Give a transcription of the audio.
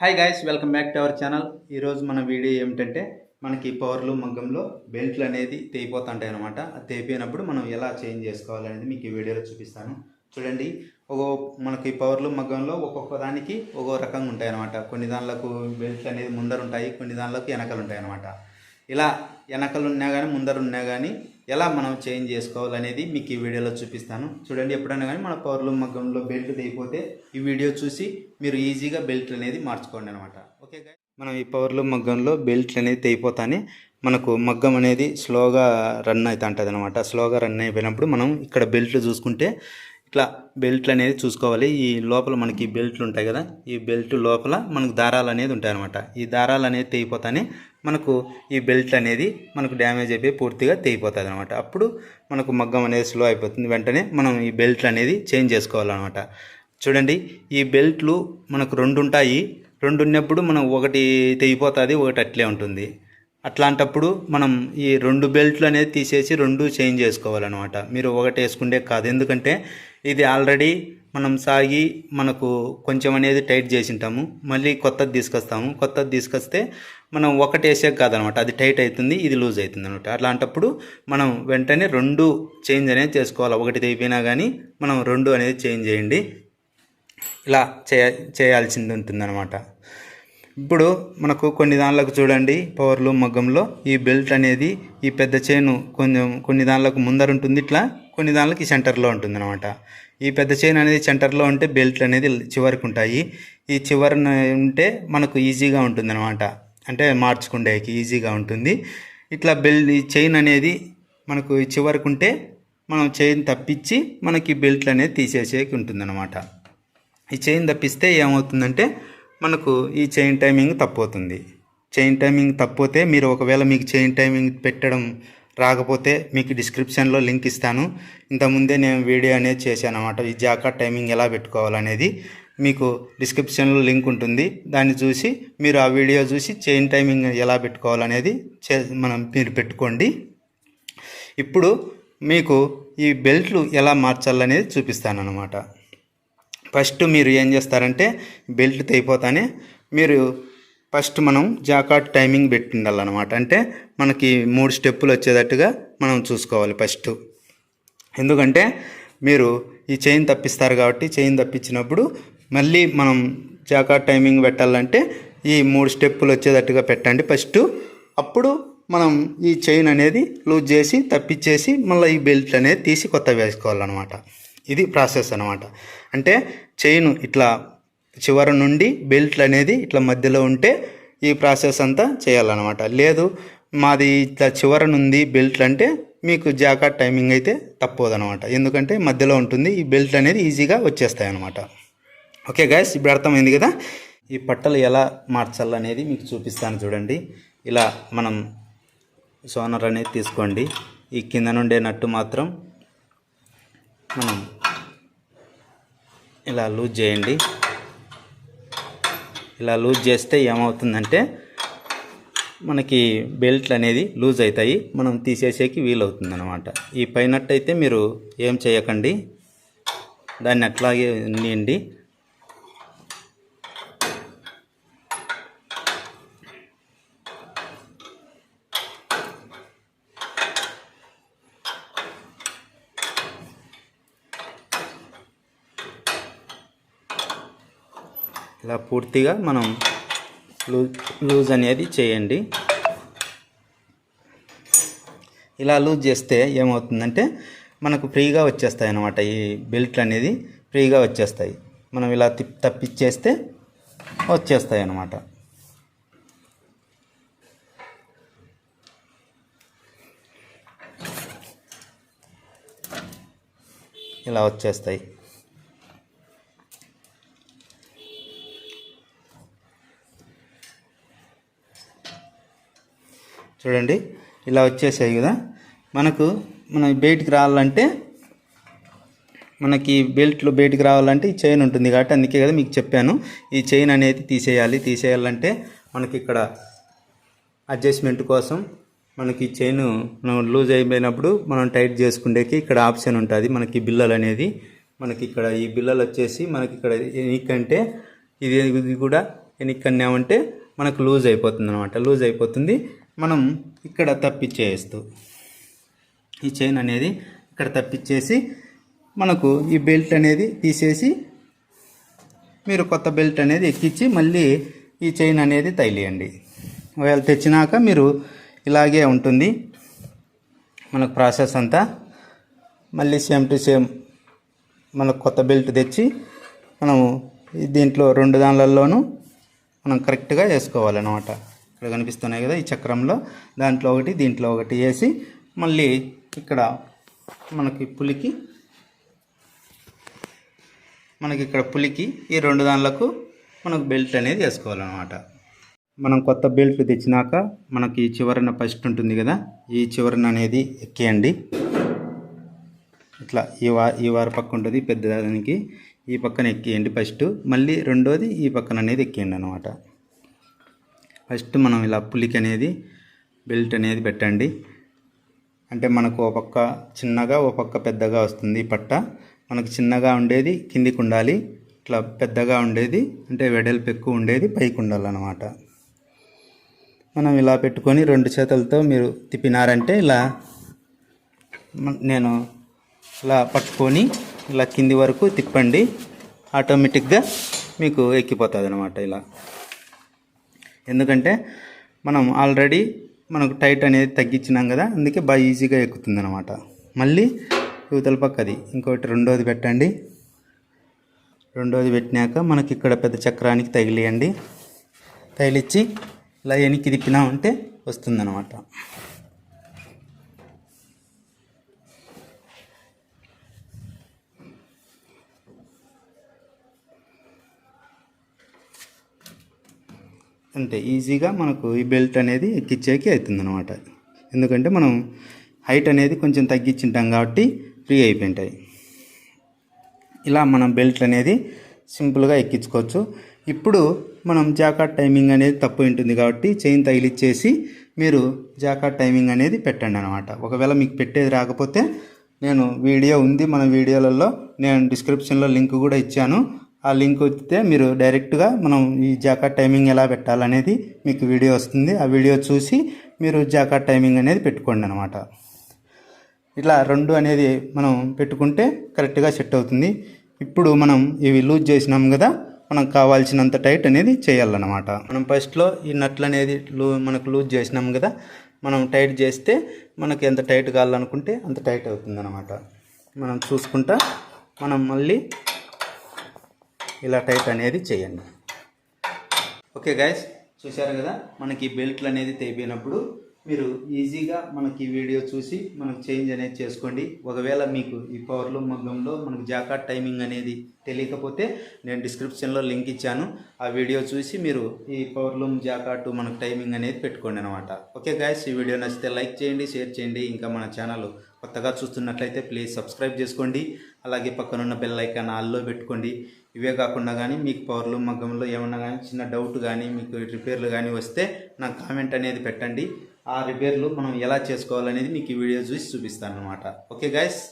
Hi guys welcome back to our channel ఈరోజు మన video ఏమిటంటే మనకి పవర్లు మగ్గంలో బెల్ట్లు అనేది తెగిపోతుంటాయి అనమాట తెగిపోయినప్పుడు మనం ఎలా చేంజ్ చేసుకోవాలనేది మీకు ఈ వీడియోలో చూపిస్తాను. చూడండి ఒక మనకి పవర్లు మగ్గంలో ఒక్కొక్క దానికి ఒక్కో రకంగా ఉంటాయి అనమాట కొన్ని దానిలకు బెల్ట్లు అనేది ముందర ఉంటాయి కొన్ని దానిలకు వెనకలు ఉంటాయి అనమాట ఇలా వెనకలు ఉన్నా కానీ ముందర ఉన్నా కానీ ఎలా మనం చేంజ్ చేసుకోవాలనేది మీకు ఈ వీడియోలో చూపిస్తాను. చూడండి ఎప్పుడైనా కానీ మన పవర్లు మగ్గంలో బెల్ట్ తెగిపోతే ఈ వీడియో చూసి మీరు ఈజీగా బెల్ట్ అనేది మార్చుకోండి అనమాట ఓకే మనం ఈ పవర్లు మగ్గంలో బెల్ట్ అనేది తెగిపోతానే మనకు మగ్గం అనేది స్లోగా రన్ అవుతూ ఉంటుంది అనమాట స్లోగా రన్ అయిపోయినప్పుడు మనం ఇక్కడ బెల్ట్లు చూసుకుంటే ఇట్లా బెల్ట్లు అనేది చూసుకోవాలి. ఈ లోపల మనకి బెల్ట్లు ఉంటాయి కదా ఈ బెల్ట్ లోపల మనకు దారాలు అనేది ఉంటాయి అనమాట ఈ దారాలు అనేది తెగిపోతానే మనకు ఈ బెల్ట్ అనేది మనకు డ్యామేజ్ అయిపోయి పూర్తిగా తెగిపోతుంది అనమాట అప్పుడు మనకు మగ్గం అనేది స్లో అయిపోతుంది. వెంటనే మనం ఈ బెల్ట్ అనేది చేంజ్ చేసుకోవాలన్నమాట. చూడండి ఈ బెల్ట్లు మనకు రెండు ఉంటాయి. రెండు ఉన్నప్పుడు మనం ఒకటి తెగిపోతుంది ఒకటి అట్లే ఉంటుంది. అట్లాంటప్పుడు మనం ఈ రెండు బెల్ట్లు అనేది తీసేసి రెండు చేంజ్ చేసుకోవాలన్నమాట. మీరు ఒకటి వేసుకుంటే కాదు. ఎందుకంటే ఇది ఆల్రెడీ మనం సాగి మనకు కొంచెం అనేది టైట్ చేసి ఉంటాము. మళ్ళీ కొత్తది తీసుకొస్తాము. కొత్తది తీసుకొస్తే మనం ఒకటి కాదనమాట. అది టైట్ అవుతుంది ఇది లూజ్ అవుతుంది అనమాట అట్లాంటప్పుడు మనం వెంటనే రెండు చేంజ్ అనేది చేసుకోవాలి. ఒకటి తెగిపోయినా కానీ మనం రెండు అనేది చేంజ్ చేయండి. ఇలా చేయ చేయాల్సింది ఉంటుందన్నమాట ఇప్పుడు మనకు కొన్ని దానిలకు చూడండి. పవర్లు మగ్గంలో ఈ బెల్ట్ అనేది ఈ పెద్ద చైను కొంచెం కొన్ని దానిలకు ముందర ఉంటుంది ఇట్లా కొన్ని దానిలకి సెంటర్లో ఉంటుంది అనమాట ఈ పెద్ద చైన్ అనేది సెంటర్లో ఉంటే బెల్ట్ అనేది చివరికి ఉంటాయి. ఈ చివరన ఉంటే మనకు ఈజీగా ఉంటుంది అనమాట అంటే మార్చుకుండేకి ఈజీగా ఉంటుంది. ఇట్లా బెల్ట్ ఈ చైన్ అనేది మనకు చివరకు ఉంటే మనం చైన్ తప్పించి మనకి బెల్ట్లు అనేది తీసేసేకి ఉంటుందన్నమాట. ఈ చైన్ తప్పిస్తే ఏమవుతుందంటే మనకు ఈ చైన్ టైమింగ్ తప్పవుతుంది. చైన్ టైమింగ్ తప్పితే మీరు ఒకవేళ మీకు చైన్ టైమింగ్ పెట్టడం రాకపోతే మీకు డిస్క్రిప్షన్లో లింక్ ఇస్తాను. ఇంతకుముందే నేను వీడియో అనేది చేశాను అనమాట ఈ జాకా టైమింగ్ ఎలా పెట్టుకోవాలనేది. మీకు డిస్క్రిప్షన్లో లింక్ ఉంటుంది. దాన్ని చూసి మీరు ఆ వీడియో చూసి చైన్ టైమింగ్ ఎలా పెట్టుకోవాలనేది చే మనం మీరు పెట్టుకోండి. ఇప్పుడు మీకు ఈ బెల్ట్లు ఎలా మార్చాలనేది చూపిస్తాను అనమాట ఫస్ట్ మీరు ఏం చేస్తారంటే బెల్ట్ తెగిపోతానే మీరు ఫస్ట్ మనం జాకాట్ టైమింగ్ పెట్టిండాలన్నమాట. అంటే మనకి మూడు స్టెప్పులు వచ్చేటట్టుగా మనం చూసుకోవాలి ఫస్ట్ ఎందుకంటే మీరు ఈ చైన్ తప్పిస్తారు కాబట్టి చైన్ తప్పించినప్పుడు మళ్ళీ మనం జాకాట్ టైమింగ్ పెట్టాలంటే ఈ మూడు స్టెప్పులు వచ్చేటట్టుగా పెట్టండి. ఫస్ట్ అప్పుడు మనం ఈ చైన్ అనేది లూజ్ చేసి తప్పించేసి మళ్ళీ ఈ బెల్ట్ అనేది తీసి కొత్త వేసుకోవాలన్నమాట. ఇది ప్రాసెస్ అనమాట అంటే చైన్ ఇట్లా చివర నుండి బెల్ట్ అనేది ఇట్లా మధ్యలో ఉంటే ఈ ప్రాసెస్ అంతా చేయాలన్నమాట. లేదు మాది ఇట్లా చివర నుండి బెల్ట్ అంటే మీకు జాకా టైమింగ్ అయితే తప్పదనమాట ఎందుకంటే మధ్యలో ఉంటుంది ఈ బెల్ట్ అనేది ఈజీగా వచ్చేస్తాయి అన్నమాట ఓకే గాయస్ ఇప్పుడు అర్థమైంది కదా? ఈ పట్టలు ఎలా మార్చాలనేది మీకు చూపిస్తాను చూడండి. ఇలా మనం సోనర్ అనేది తీసుకోండి. ఈ కింద నుండే నట్టు మాత్రం మనం ఇలా లూజ్ చేయండి. ఇలా లూజ్ చేస్తే ఏమవుతుందంటే మనకి బెల్ట్లు అనేది లూజ్ అవుతాయి. మనం తీసేసేకి వీలవుతుంది అనమాట ఈ పైనట్టు అయితే మీరు ఏం చేయకండి. దాన్ని అట్లాగే ఉండండి. ఇలా పూర్తిగా మనం లూజ్ లూజ్ అనేది చేయండి. ఇలా లూజ్ చేస్తే ఏమవుతుందంటే మనకు ఫ్రీగా వచ్చేస్తాయి అన్నమాట ఈ బెల్ట్లు అనేది ఫ్రీగా వచ్చేస్తాయి. మనం ఇలా తప్పిచ్చేస్తే వచ్చేస్తాయి అన్నమాట ఇలా వచ్చేస్తాయి. చూడండి ఇలా వచ్చేసాయి కదా. మనకు మన బయటికి రావాలంటే మనకి బెల్ట్లో బయటికి రావాలంటే ఈ చైన్ ఉంటుంది కాబట్టి అందుకే కదా మీకు చెప్పాను. ఈ చైన్ అనేది తీసేయాలి. తీసేయాలంటే మనకి ఇక్కడ అడ్జస్ట్మెంట్ కోసం మనకి చైన్ మనం లూజ్ అయిపోయినప్పుడు మనం టైట్ చేసుకునేకి ఇక్కడ ఆప్షన్ ఉంటుంది. మనకి బిల్లలు అనేది మనకి ఇక్కడ ఈ బిల్లలు వచ్చేసి మనకి ఇక్కడ ఎందుకంటే ఇది ఇది కూడా వెనక్కి అన్నామంటే మనకు లూజ్ అయిపోతుంది అనమాట లూజ్ అయిపోతుంది. మనం ఇక్కడ తప్పిచ్చేస్తూ ఈ చైన్ అనేది ఇక్కడ తప్పిచ్చేసి మనకు ఈ బెల్ట్ అనేది తీసేసి మీరు కొత్త బెల్ట్ అనేది ఎక్కించి మళ్ళీ ఈ చైన్ అనేది తగిలియండి. ఒకవేళ తెచ్చినాక మీరు ఇలాగే ఉంటుంది. మనకు ప్రాసెస్ అంతా మళ్ళీ సేమ్ టు సేమ్ మనకు కొత్త బెల్ట్ తెచ్చి మనము దీంట్లో రెండు దానిలలోనూ మనం కరెక్ట్గా వేసుకోవాలన్నమాట. ఇక్కడ కనిపిస్తున్నాయి కదా ఈ చక్రంలో. దాంట్లో ఒకటి దీంట్లో ఒకటి వేసి మళ్ళీ ఇక్కడ మనకి పులికి మనకి ఇక్కడ పులికి ఈ రెండు దానిలకు మనకు బెల్ట్ అనేది వేసుకోవాలన్నమాట. మనం కొత్త బెల్ట్ తెచ్చినాక మనకి ఈ చివరన ఫస్ట్ ఉంటుంది కదా ఈ చివరన అనేది ఎక్కేయండి. ఇట్లా ఈ వా ఈ వారి పక్క ఉంటుంది పెద్దదానికి ఈ పక్కన ఎక్కేయండి ఫస్ట్ మళ్ళీ రెండోది ఈ పక్కన అనేది ఎక్కేయండి అనమాట ఫస్ట్ మనం ఇలా పులికి అనేది బెల్ట్ అనేది పెట్టండి. అంటే మనకు ఓ పక్క చిన్నగా ఓ పక్క పెద్దగా వస్తుంది ఈ పట్ట. మనకు చిన్నగా ఉండేది కిందికి ఉండాలి ఇట్లా పెద్దగా ఉండేది అంటే వెడల్పు ఎక్కువ ఉండేది పైకి ఉండాలన్నమాట మనం ఇలా పెట్టుకొని రెండు చేతులతో మీరు తిప్పినారంటే ఇలా నేను ఇలా పట్టుకొని ఇలా కింది వరకు తిప్పండి. ఆటోమేటిక్గా మీకు ఎక్కిపోతుంది అనమాట ఇలా. ఎందుకంటే మనం ఆల్రెడీ మనకు టైట్ అనేది తగ్గించినాం కదా అందుకే బాగా ఈజీగా ఎక్కుతుంది అనమాట మళ్ళీ యువతల పక్కది ఇంకోటి రెండోది పెట్టండి. రెండోది పెట్టినాక మనకి ఇక్కడ పెద్ద చక్రానికి తగిలియండి. తగిలిచ్చి ఇలా వెనక్కి తిప్పినామంటే వస్తుందన్నమాట. అంతే ఈజీగా మనకు ఈ బెల్ట్ అనేది ఎక్కిచ్చేకి అవుతుంది అనమాట ఎందుకంటే మనం హైట్ అనేది కొంచెం తగ్గించుంటాం కాబట్టి ఫ్రీ అయిపోయింటాయి. ఇలా మనం బెల్ట్ అనేది సింపుల్గా ఎక్కించుకోవచ్చు. ఇప్పుడు మనం జాకాట్ టైమింగ్ అనేది తప్పు ఉంటుంది కాబట్టి చైన్ తగిలిచ్చేసి మీరు జాకాట్ టైమింగ్ అనేది పెట్టండి అనమాట ఒకవేళ మీకు పెట్టేది రాకపోతే నేను వీడియో ఉంది మన వీడియోలలో నేను డిస్క్రిప్షన్లో లింక్ కూడా ఇచ్చాను. ఆ లింక్ వస్తే మీరు డైరెక్ట్గా మనం ఈ జాకా టైమింగ్ ఎలా పెట్టాలనేది మీకు వీడియో వస్తుంది. ఆ వీడియో చూసి మీరు జాకాట్ టైమింగ్ అనేది పెట్టుకోండి అనమాట ఇట్లా రెండు అనేది మనం పెట్టుకుంటే కరెక్ట్గా సెట్ అవుతుంది. ఇప్పుడు మనం ఇవి లూజ్ చేసినాం కదా మనకు కావాల్సినంత టైట్ అనేది చేయాలన్నమాట. మనం ఫస్ట్లో ఈ నట్లు అనేది లూ మనకు లూజ్ చేసినాం కదా మనం టైట్ చేస్తే మనకి ఎంత టైట్ కావాలనుకుంటే అంత టైట్ అవుతుంది మనం చూసుకుంటా మనం మళ్ళీ ఇలా టైట్ అనేది చేయండి. ఓకే గైస్ చూశారు కదా? మనకి బెల్ట్లు అనేది తెగిపోయినప్పుడు మీరు ఈజీగా మనకి ఈ వీడియో చూసి మనకు చేంజ్ అనేది చేసుకోండి. ఒకవేళ మీకు ఈ పవర్లు మగ్గంలో మనకు జాకాట్ టైమింగ్ అనేది తెలియకపోతే నేను డిస్క్రిప్షన్లో లింక్ ఇచ్చాను. ఆ వీడియో చూసి మీరు ఈ పవర్లూమ్ జాకాట్ మనకు టైమింగ్ అనేది పెట్టుకోండి అనమాట ఓకే గాయస్ ఈ వీడియో నచ్చితే లైక్ చేయండి షేర్ చేయండి. ఇంకా మన ఛానల్ కొత్తగా చూస్తున్నట్లయితే ప్లీజ్ సబ్స్క్రైబ్ చేసుకోండి. అలాగే పక్కనున్న బెల్ ఐకాన్ ఆల్లో పెట్టుకోండి. ఇవే కాకుండా కానీ మీకు పవర్లు మగ్గంలో ఏమన్నా కానీ చిన్న డౌట్ కానీ మీకు రిపేర్లు కానీ వస్తే నాకు కామెంట్ అనేది పెట్టండి. ఆ రిపేర్లు మనం ఎలా చేసుకోవాలనేది మీకు ఈ వీడియో చూసి చూపిస్తాను అనమాట ఓకే గాయస్